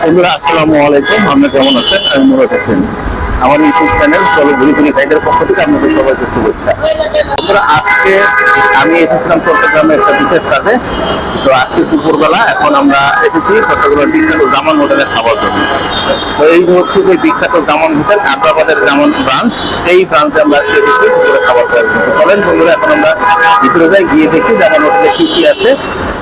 আসসালামু আলাইকুম। আপনারা কেমন আছেন? আমি মুরাদ হোসেন। আমার ইউটিউব চ্যানেল চলো ঘুরি ঘুরি গাইডের পক্ষ থেকে আপনাদের সবাইকে শুভেচ্ছা। বন্ধুরা, আজকে আমি এসেছিলাম চট্টগ্রামের একটা বিশেষ কাজে। তো আজকে দুপুরবেলা এখন আমরা এসেছি চট্টগ্রাম বিখ্যাত জামান হোটেলে খাবার জন্য। তো এই হচ্ছে যে বিখ্যাত জামান হোটেল, আগ্রাবাদের জামান ব্রাঞ্চ। এই ব্রাঞ্চে আমরা এসেছি দুপুরে খাবার খাওয়ার জন্য। চলেন বন্ধুরা, এখন আমরা ভিতরে যাই, গিয়ে দেখি জামান হোটেলে কি কি আছে।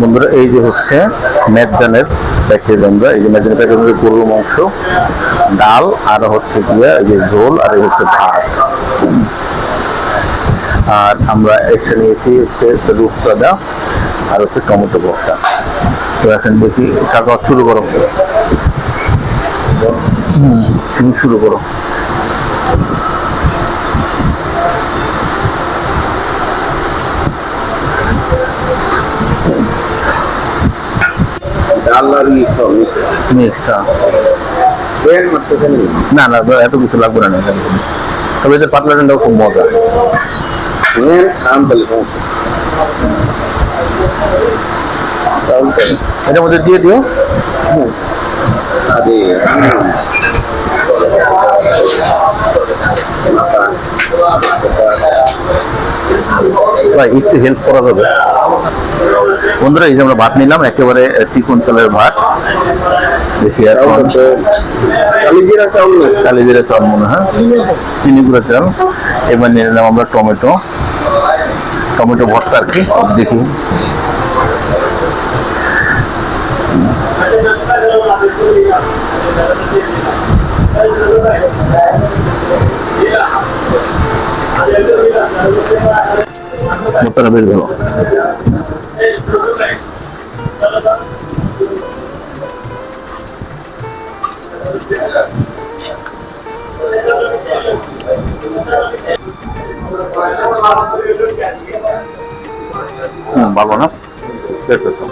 বন্ধুরা, এই যে হচ্ছে মেজানের প্যাকেজ আমরা। এই যে মেজানের প্যাকেজ মধ্যে গরুর মাংস, ডাল, আর হচ্ছে গিয়ে এই যে ঝোল, আর এই হচ্ছে ভাত। আর আমরা এক্সট্রা নিয়েছি হচ্ছে রূপসাদা আর হচ্ছে টমেটো ভর্তা। তো এখন দেখি সাকাওয়াত শুরু করো। তুমি শুরু করো। না না এত কিছু লাগবে না তবে এদের পাতলা ডালটাও খুব মজা। সমস্যা তাহলে এটার মধ্যে দিয়ে দিও। ভাই একটু হেল্প করা যাবে। বন্ধুরা এই যে আমরা ভাত নিলাম একেবারে চিকন চালের ভাত। দেখি এখন কালিজিরা চাল মনে হয়? চিনি গুঁড়া চাল। এবার নিয়ে নিলাম আমরা টমেটো। টমেটো ভর্তা আর কি দেখি। ভর্তাটা বেশ ভালো হুম ভালো না দেখতেছো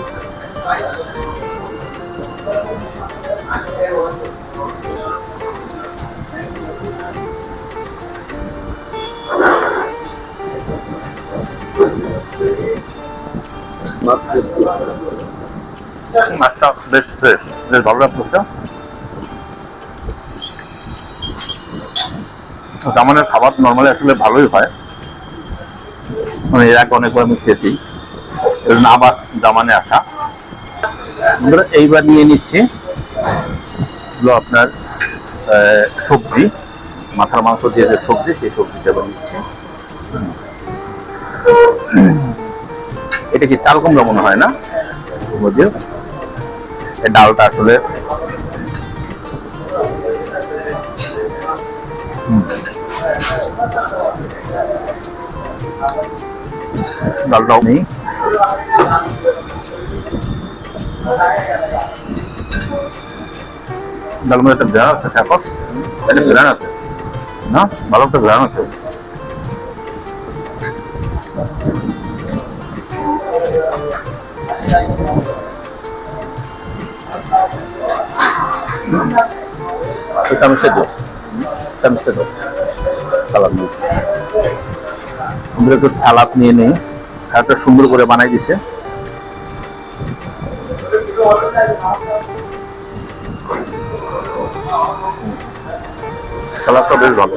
মাছটা বেশ ফ্রেশ বেশ ভালো লাগতেছে জামানের খাবার নর্মালি আসলে ভালোই হয়। মানে এর আগে অনেকবার আমি খেয়েছি। আবার জামানে আসা। বন্ধুরা, এইবার নিয়ে নিচ্ছি আপনার সবজি। মাথার মাংস দিয়ে যে সবজি, সেই সবজিটা এবার নিচ্ছি এটা কি চাল কুমড়া মনে হয় না? এই ডালটা আসলে। ডালটাও নেই। ডাল একটা গ্রান আছে না? ভালো একটা গ্রান আছে। চামচটা দিও চামচটা দিও সালাদ দিও আমরা একটু সালাদ নিয়ে নিই একটা সুন্দর করে বানাই দিছে। সালাদটা বেশ ভালো।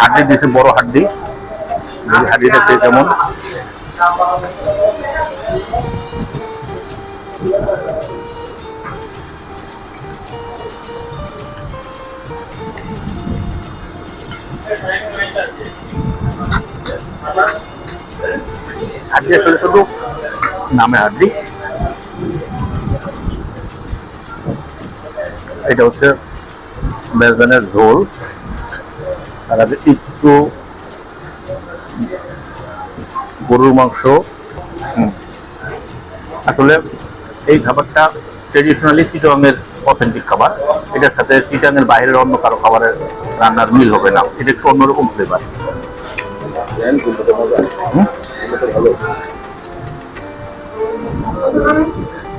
হাড্ডি দিয়েছে বড় হাড্ডি। হাড্ডিটা খেয়ে কেমন? হাড্ডি আসলে শুধু নামে হাড্ডি। এটা হচ্ছে মেজবানের ঝোল। আর আছে একটু গরুর মাংস। আসলে এই খাবারটা ট্রেডিশনালি চিটাঙের অথেন্টিক খাবার। এটার সাথে চিটাঙের বাইরের অন্য কারও খাবারের রান্নার মিল হবে না। এটা একটু অন্যরকম ফ্লেভার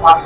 ভালো?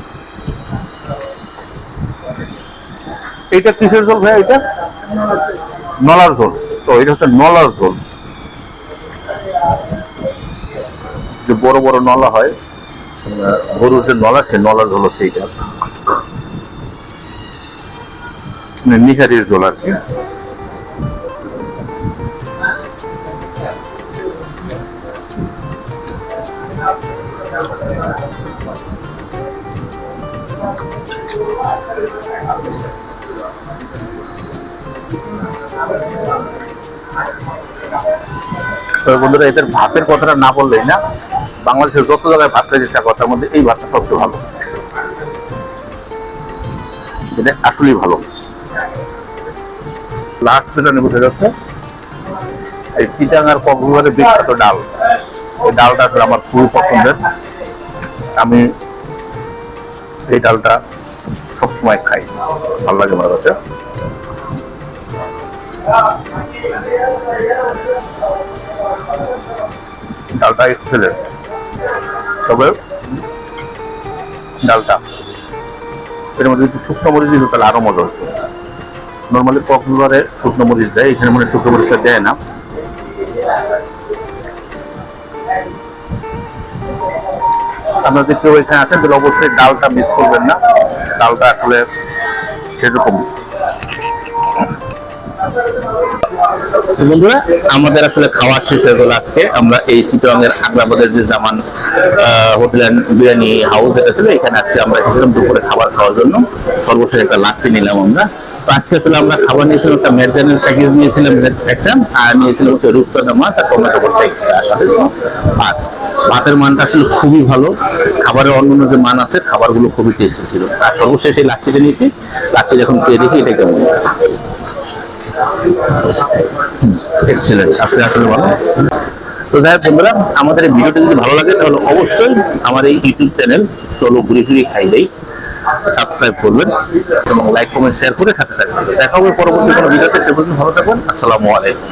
এইটা কিসের ঝোল ভাই এটা? নলার ঝোল তো এটা হচ্ছে নলার ঝোল যে বড় বড় নলা হয়, গরুর যে নলা সে নলার ঝোল হচ্ছে এইটা। মানে নিহারির ঝোল আর কি। বন্ধুরা, এদের ভাতের কথাটা না বললেই না, বাংলাদেশের যত জায়গায় ভাত খাইছে কথার মধ্যে এই ভাতটা সবচেয়ে ভালো। এটা আসলেই ভালো। লাস্ট যেটা সেটা হচ্ছে এই চিটাং আর কক্সবাজারের বিখ্যাত ডাল। এই ডালটা আসলে আমার খুবই পছন্দের। আমি এই ডালটা সবসময় খাই। ভালো লাগে আমার কাছে ডালটা তবে ডালটা। এর মধ্যে যদি শুকনো মরিচ দিত, তাহলে আরও মজা হতো। নর্মালি শুকনো মরিচ দেয়, এখানে মানে শুকনো মরিচটা দেয় না। আপনারা যদি কেউ এখানে আসেন, তাহলে অবশ্যই ডালটা মিস করবেন না। ডালটা আসলে সেরকম। বন্ধুরা, আমাদের আসলে খাওয়া শেষ হয়ে গেল আজকে। আমরা এই চিটংয়ের আগ্রাবাদের যে জামান হোটেল বিরিয়ানি হাউস যেটা ছিল, এখানে আজকে আমরা এসেছিলাম দুপুরে খাবার খাওয়ার জন্য। সর্বশেষ একটা লাচ্ছি নিলাম আমরা। তো আজকে আসলে আমরা খাবার নিয়েছিলাম একটা মেরজানের প্যাকেজ নিয়েছিলাম, একটা, আর নিয়েছিলাম হচ্ছে রূপচাঁদা মাছ আর টমেটো ভর্তা এক্সট্রা সাথে ভাত ভাতের মানটা আসলে খুবই ভালো। খাবারের অন্যান্য যে মান আছে, খাবারগুলো খুবই টেস্টি ছিল। আর সর্বশেষ এই লাচ্ছিটা নিয়েছি। লাচ্ছি যখন খেয়ে দেখি এটা কেমন। আপনি আসলে তো যাই হোক বন্ধুরা, আমাদের এই ভিডিওটি যদি ভালো লাগে, তাহলে অবশ্যই আমার এই ইউটিউব চ্যানেল চলো ঘুরে ফিরে খাই দেই। সাবস্ক্রাইব করবেন এবং লাইক কমেন্ট শেয়ার করে সাথে থাকবেন। দেখা হবে পরবর্তী কোনো ভিডিওতে। সে পর্যন্ত ভালো থাকবেন আসসালামু আলাইকুম।